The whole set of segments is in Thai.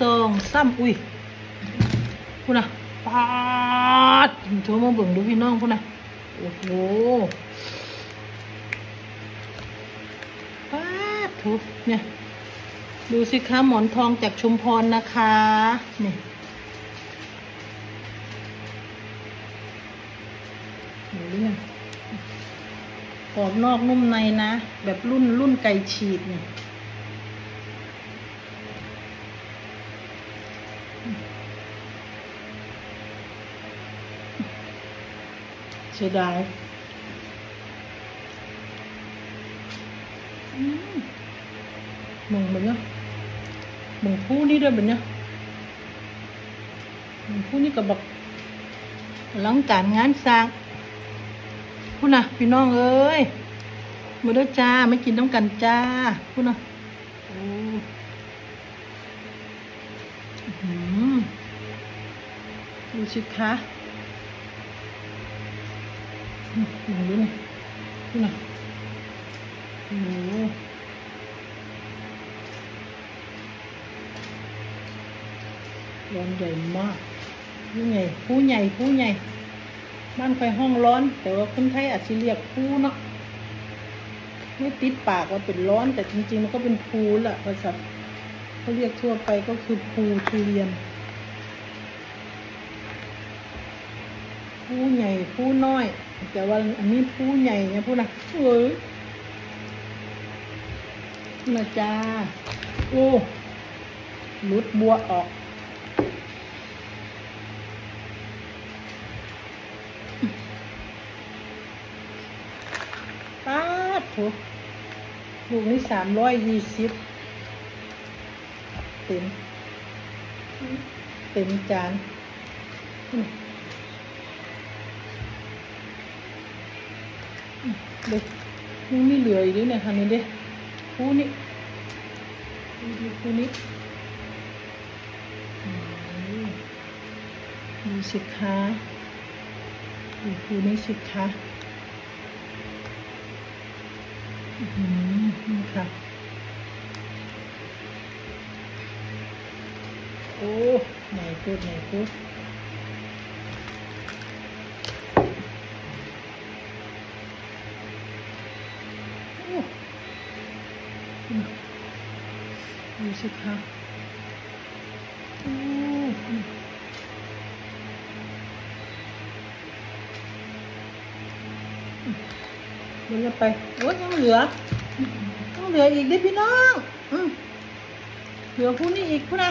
สองสามอุ้ยพูนะปาดโชว์มาเบิ่งดูพี่น้องพูนะโอ้โหปาดทุกเนี่ย ดูสิคะหมอนทองจากชุมพรนะคะนี่ดูดิเนี่ยกรอบนอกนุ่มในนะ แบบรุ่นรุ่นไก่ฉีดเนี่ย เสียดายมึงมันเนาะมึงผู้นี่ด้วยมันเนาะมึงผู้นี่กับบักหลังการงานสร้างพูดนะพี่น้องเอ้ยมาเด้อจ้าไม่กินต้องกันจ้าพูดนะโอ้อื้อหือดูสิคะ อืมดูนี่นี่นะโอ้ร้อนใหญ่มากนี่ไงผู้ใหญ่ผู้ใหญ่ บ้านไฟห้องร้อน แต่ว่าคนไทยอาจจะเรียกผู้เนาะไม่ติดปากว่าเป็นร้อนแต่จริงๆ มันก็เป็นภูแหละภาษาเขาเรียกทั่วไปก็คือภูทุเรียน ผู้ใหญ่ผู้น้อย แต่ว่าอันนี้ผู้ใหญ่เนี่ยพูดนะเฮ้ยนะจ้าโอ้หลุดบัวออกป้าดโถลูกนี้สามร้อยยี่สิบเต็ม เต็มจานอืม เด็กยังไม่เหลืออีกด้วยเนี่ยคันนี้เด้คู่นี้ดูดิคู่นี้ดูสิคะดูคู่นี้สิคะอืมนี่ค่ะโอ้ไหนพูดไหนพูด โอ้อืม ดูสิคะโอ้อืมอืมเดี๋ยวเราไปโอ้ยยังเหลือต้องเหลืออีกดิพี่น้องอืมเหลือผู้นี้อีกผู้นะ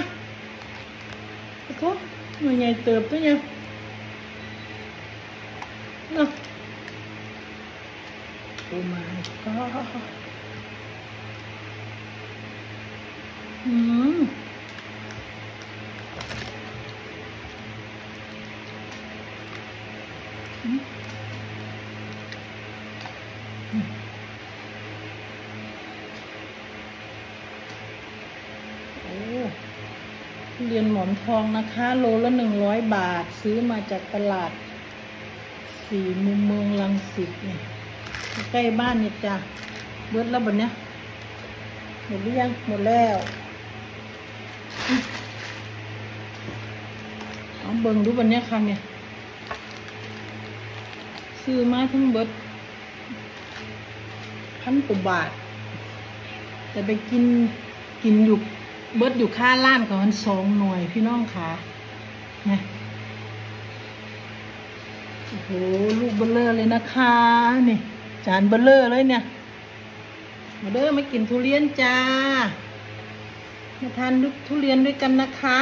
โอ้โหหน่วยใหญ่เติบตัวเนี่ยเนาะ Oh my god อืมเรียนหมอนทองนะคะ โลละหนึ่งร้อยบาท ซื้อมาจากตลาด สี่มุมเมืองลังสิตเนี่ยใกล้บ้านเนี่ยจ้ะเบิดแล้วบนเนี้ยหมดหรือยังหมดแล้ว เอาเบิ่งดูบันเนี้ยค่ะเนี่ย ซื้อมาทั้งเบิดพันกว่าบาท แต่ไปกินกินอยู่เบิดอยู่ค่าล้านของมันสองหน่วยพี่น้องค่ะนี่ยโอ้โหลูกเบลเลอร์เลยนะคะนี่จานเบลเลอร์เลยเนี่ย มาเด้อมากินทุเรียนจ้า มาทานทุเรียนด้วยกันนะคะ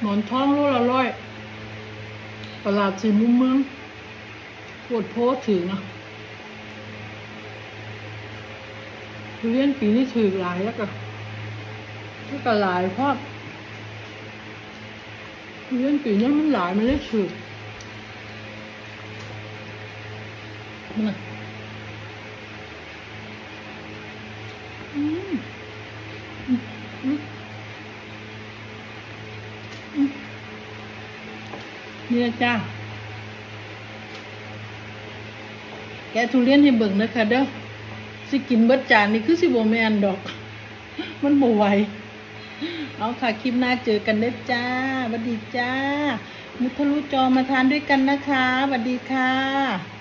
หมอนท้องโลละร้อย ตลาดสีมุมเมืองปวดโพสถึงนะทุเรียนปีนี้ถือหลายแล้วก็แล้วก็หลายเพราะทุเรื่องปีนี้มันหลายมันเลยฉือืมอื อืมอืมนี่นะจ้าแกทุเรียนให้เบิ่งนะคะเด้อสิกินเบิดจานนี่คือสิบ่แมนดอก มันบไหวเอาค่ะ คลิปหน้าเจอกันเด้อจ้าสวัสดีจ้า มุทะลุจอมาทานด้วยกันนะคะสวัสดีค่ะ